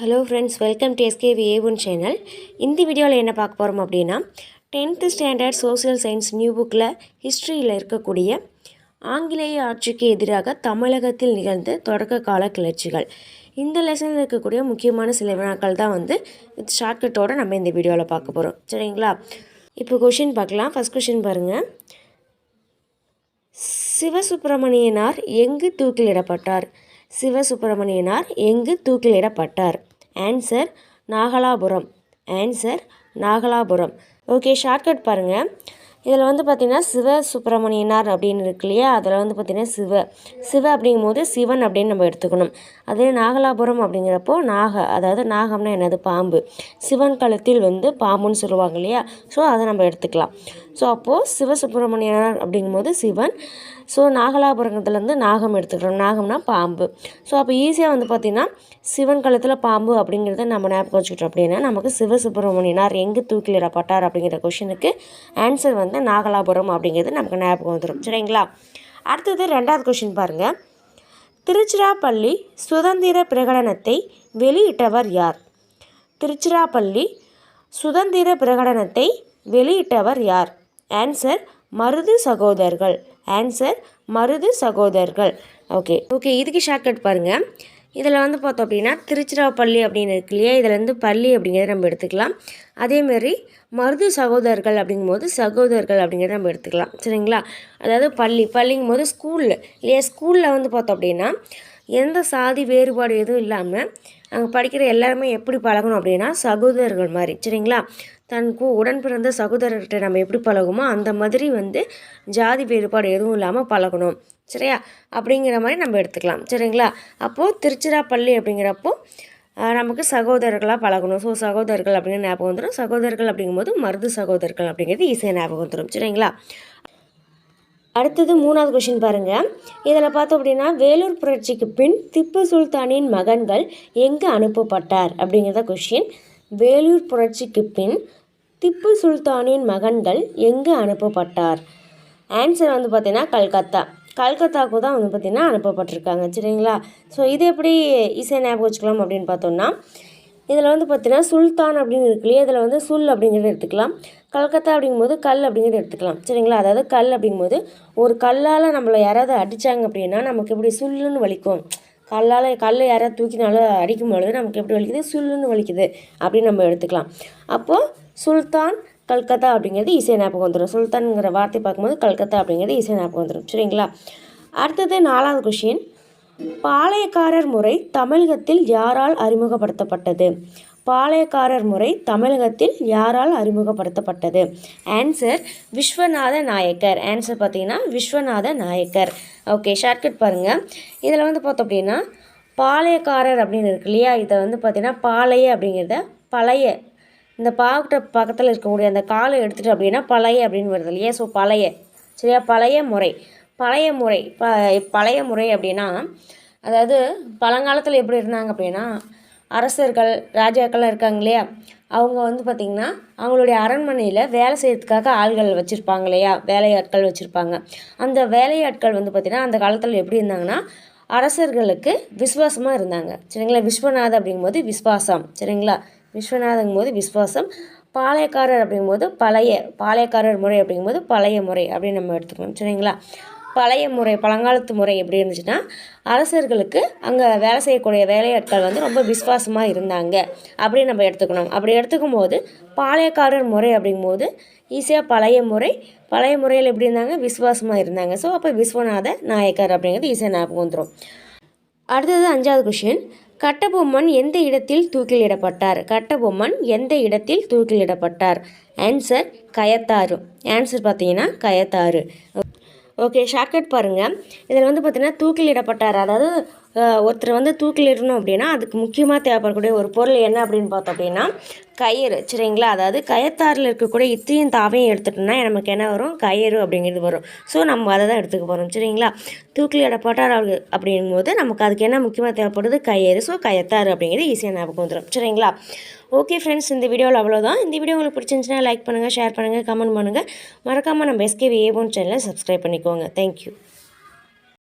Hello friends welcome to SKV A1 channel இந்த வீடியோவில் என்ன பார்க்க போகிறோம் அப்படின்னா tenth standard social science new புக்கில் ஹிஸ்ட்ரியில் இருக்கக்கூடிய ஆங்கிலேய ஆட்சிக்கு எதிராக தமிழகத்தில் நிகழ்ந்த தொடக்க கால கிளர்ச்சிகள். இந்த லெசனில் இருக்கக்கூடிய முக்கியமான சில வினாக்கள் தான் வந்து ஷார்ட்கட்டோடு நம்ம இந்த வீடியோவில் பார்க்க போகிறோம் சரிங்களா? இப்போ கொஷின் பார்க்கலாம். ஃபஸ்ட் கொஷின் பாருங்கள் சிவசுப்பிரமணியனார் எங்கு தூக்கிலிடப்பட்டார்? சிவசுப்பிரமணியனார் எங்கு தூக்கிலிடப்பட்டார்? Answer Nagalapuram. Answer Nagalapuram. Okay shortcut பாருங்கள் இதில் வந்து பார்த்திங்கன்னா சிவ சுப்பிரமணியனார் அப்படின்னு இருக்கு இல்லையா? அதில் வந்து பார்த்திங்கன்னா சிவ. சிவ அப்படிங்கும்போது சிவன் அப்படின்னு நம்ம எடுத்துக்கணும். அதே நாகலாபுரம் அப்படிங்கிறப்போ நாக அதாவது நாகம்னா என்னது? பாம்பு. சிவன் கழுத்தில் வந்து பாம்புன்னு சொல்லுவாங்க இல்லையா? ஸோ அதை நம்ம எடுத்துக்கலாம். ஸோ அப்போது சிவசுப்பிரமணியனார் அப்படிங்கும்போது சிவன். ஸோ நாகலாபுரத்துலேருந்து நாகம் எடுத்துக்கிறோம். நாகம்னா பாம்பு. ஸோ அப்போ ஈஸியாக வந்து பார்த்திங்கன்னா சிவன் கழுத்தில் பாம்பு அப்படிங்கிறத நம்ம ஞாபகம் வச்சுக்கிட்டோம் அப்படின்னா நமக்கு சிவசுப்பிரமணியனார் எங்கே தூக்கிலிடப்பட்டார் அப்படிங்கிற கொஷனுக்கு ஆன்சர் வந்து நாகலாபுரம் அப்படிங்கிறது நமக்கு ஞாபகம் வந்துடும் சரிங்களா? அடுத்தது ரெண்டாவது கொஷின் பாருங்கள் திருச்சிராப்பள்ளி சுதந்திர பிரகடனத்தை வெளியிட்டவர் யார்? திருச்சிராப்பள்ளி சுதந்திர பிரகடனத்தை வெளியிட்டவர் யார்? ஆன்சர் மருது சகோதரர்கள். ஆன்சர் மருது சகோதரர்கள். ஓகே ஓகே இதுக்கு ஷார்ட்கட் பாருங்கள் இதில் வந்து பார்த்தோம் அப்படின்னா திருச்சிராப்பள்ளி அப்படின்னு இருக்கு இல்லையா? இதில் வந்து பள்ளி அப்படிங்கிறத நம்ம எடுத்துக்கலாம். அதேமாரி மருது சகோதரர்கள் அப்படிங்கும்போது சகோதரர்கள் அப்படிங்கிறத நம்ம எடுத்துக்கலாம். சரிங்களா? அதாவது பள்ளி பள்ளிங்கும் போது ஸ்கூலில் இல்லையா ஸ்கூலில் வந்து பார்த்தோம் அப்படின்னா எந்த சாதி வேறுபாடு எதுவும் இல்லாமல் அங்கே படிக்கிற எல்லாருமே எப்படி பழகணும் அப்படின்னா சகோதரர்கள் மாதிரி சரிங்களா? தனக்கு உடன் பிறந்த சகோதரர்கிட்ட நம்ம எப்படி பழகுமோ அந்த மாதிரி வந்து ஜாதி வேறுபாடு எதுவும் இல்லாமல் பழகணும் சரியா? அப்படிங்கிற மாதிரி நம்ம எடுத்துக்கலாம் சரிங்களா? அப்போது திருச்சிராப்பள்ளி அப்படிங்கிறப்போ நமக்கு சகோதரர்களாக பழகணும். ஸோ சகோதரர்கள் அப்படிங்கிற ஞாபகம் வந்துடும் சகோதரர்கள் அப்படிங்கும்போது மருது சகோதரர்கள் அப்படிங்கிறது ஈஸியாக ஞாபகம் வந்துடும் சரிங்களா? அடுத்தது மூணாவது கொஷின் பாருங்கள் இதில் பார்த்தோம் அப்படின்னா வேலூர் புரட்சிக்கு பின் திப்பு சுல்தானின் மகன்கள் எங்கே அனுப்பப்பட்டார்? அப்படிங்கிறத கொஷின் வேலூர் புரட்சிக்கு பின் திப்பு சுல்தானின் மகன்கள் எங்கு அனுப்பப்பட்டார்? ஆன்சர் வந்து பார்த்திங்கன்னா கல்கத்தா. கல்கத்தாவுக்கு தான் வந்து பார்த்திங்கன்னா அனுப்பப்பட்டிருக்காங்க. சரிங்களா? ஸோ இது எப்படி இசை ஞாபகம் வச்சுக்கலாம் அப்படின்னு பார்த்தோம்னா இதில் வந்து பார்த்திங்கன்னா சுல்தான் அப்படின்னு இருக்கு இல்லையா? இதில் வந்து சுல் அப்படிங்கிறத எடுத்துக்கலாம். கல்கத்தா அப்படிங்கும்போது கல் அப்படிங்கிறத எடுத்துக்கலாம். சரிங்களா? அதாவது கல் அப்படிங்கும்போது ஒரு கல்லால் நம்மளை யாராவது அடித்தாங்க அப்படின்னா நமக்கு எப்படி சுல்லுன்னு வலிக்கும்? கல்லால் கல் யாராவது தூக்கினாலும் அடிக்கும் பொழுது நமக்கு எப்படி வலிக்குது? சுல்லுன்னு வலிக்குது அப்படின்னு நம்ம எடுத்துக்கலாம். அப்போது சுல்தான் கல்கத்தா அப்படிங்கிறது இசை ஞாபகம் வந்துடும் சுல்தான்ங்கிற வார்த்தை பார்க்கும்போது கல்கத்தா அப்படிங்கிறது இசை ஞாபகம் வந்துடும் சரிங்களா? அடுத்தது நாலாவது கொஷின் பாளையக்காரர் முறை தமிழகத்தில் யாரால் அறிமுகப்படுத்தப்பட்டது? பாளையக்காரர் முறை தமிழகத்தில் யாரால் அறிமுகப்படுத்தப்பட்டது? ஆன்சர் விஸ்வநாத நாயக்கர். ஆன்சர் பார்த்தீங்கன்னா விஸ்வநாத நாயக்கர். ஓகே ஷார்ட்கட் பாருங்கள் இதில் வந்து பார்த்தோம் அப்படின்னா பாளையக்காரர் அப்படின்னு இருக்கு இல்லையா? இதை வந்து பார்த்தீங்கன்னா பாளைய அப்படிங்கிறத பழைய இந்த பாக்கிட்ட பக்கத்தில் இருக்கக்கூடிய அந்த காலை எடுத்துகிட்டு அப்படின்னா பழைய அப்படின்னு வருது இல்லையா? ஸோ பழைய. சரியா? பழைய முறை. பழைய முறை ப பழைய முறை அப்படின்னா அதாவது பழங்காலத்தில் எப்படி இருந்தாங்க அப்படின்னா அரசர்கள் ராஜாக்கள்லாம் இருக்காங்க இல்லையா? அவங்க வந்து பார்த்திங்கன்னா அவங்களுடைய அரண்மனையில் வேலை செய்கிறதுக்காக ஆள்கள் வச்சுருப்பாங்க இல்லையா? வேலையாட்கள் வச்சுருப்பாங்க. அந்த வேலையாட்கள் வந்து பார்த்திங்கன்னா அந்த காலத்தில் எப்படி இருந்தாங்கன்னா அரசர்களுக்கு விஸ்வாசமாக இருந்தாங்க. சரிங்களா? விஸ்வநாத் அப்படிங்கும்போது விஸ்வாசம். சரிங்களா? விஸ்வநாதங்கும் போது விஸ்வாசம். பாளையக்காரர் அப்படிங்கும்போது பழைய பாளையக்காரர் முறை அப்படிங்கும்போது பழைய முறை அப்படின்னு நம்ம எடுத்துக்கணும். சரிங்களா? பழைய முறை பழங்காலத்து முறை எப்படி இருந்துச்சுன்னா அரசர்களுக்கு அங்கே வேலை செய்யக்கூடிய வேலையாட்கள் வந்து ரொம்ப விஸ்வாசமாக இருந்தாங்க. அப்படின்னு நம்ம எடுத்துக்கணும். அப்படி எடுத்துக்கும் போது பாளையக்காரர் முறை அப்படிங்கும்போது ஈஸியாக பழைய முறை பழைய முறையில் எப்படி இருந்தாங்க? விஸ்வாசமாக இருந்தாங்க. ஸோ அப்போ விஸ்வநாத நாயக்கர் அப்படிங்கிறது ஈஸியாக ஞாபகம் வந்துடும் அடுத்தது அஞ்சாவது கொஷின் கட்டபொம்மன் எந்த இடத்தில் தூக்கிலிடப்பட்டார்? கட்டபொம்மன் எந்த இடத்தில் தூக்கிலிடப்பட்டார்? ஆன்சர் கயத்தாறு. ஆன்சர் பார்த்தீங்கன்னா கயத்தாறு. ஓகே ஷார்ட்கட் பாருங்கள் இதில் வந்து பார்த்திங்கன்னா தூக்கிலிடப்பட்டார். அதாவது ஒருத்தர் வந்து தூக்கிலிடணும் அப்படின்னா அதுக்கு முக்கியமாக தேவைப்படக்கூடிய ஒரு பொருள் என்ன அப்படின்னு பார்த்தோம் அப்படின்னா கயிறு. சரிங்களா? அதாவது கயத்தாரில் இருக்கக்கூடிய இத்தையும் தாவையும் எடுத்துட்டோம்னா நமக்கு என்ன வரும்? கயிறு அப்படிங்கிறது வரும். ஸோ நம்ம அதை தான் எடுத்துக்க போகிறோம் சரிங்களா? தூக்கிலிடப்பட்டார் அப்படிங்கும்போது நமக்கு அதுக்கு என்ன முக்கியமாக தேவைப்படுது? கயிறு. ஸோ கயத்தாறு அப்படிங்கிறது ஈஸியாக ஞாபகம் வந்துடும் சரிங்களா? ஓகே ஃப்ரெண்ட்ஸ் இந்த வீடியோவில் அவ்வளோதான் இந்த வீடியோ உங்களுக்கு பிடிச்சிருந்துச்சுன்னா லைக் பண்ணுங்கள் ஷேர் பண்ணுங்கள் கமெண்ட் பண்ணுங்கள் மறக்காமல் நம்ம எஸ்கேவி ஏபோன் சேனலை சப்ஸ்கிரைப் பண்ணிக்கோங்க. தேங்க்யூ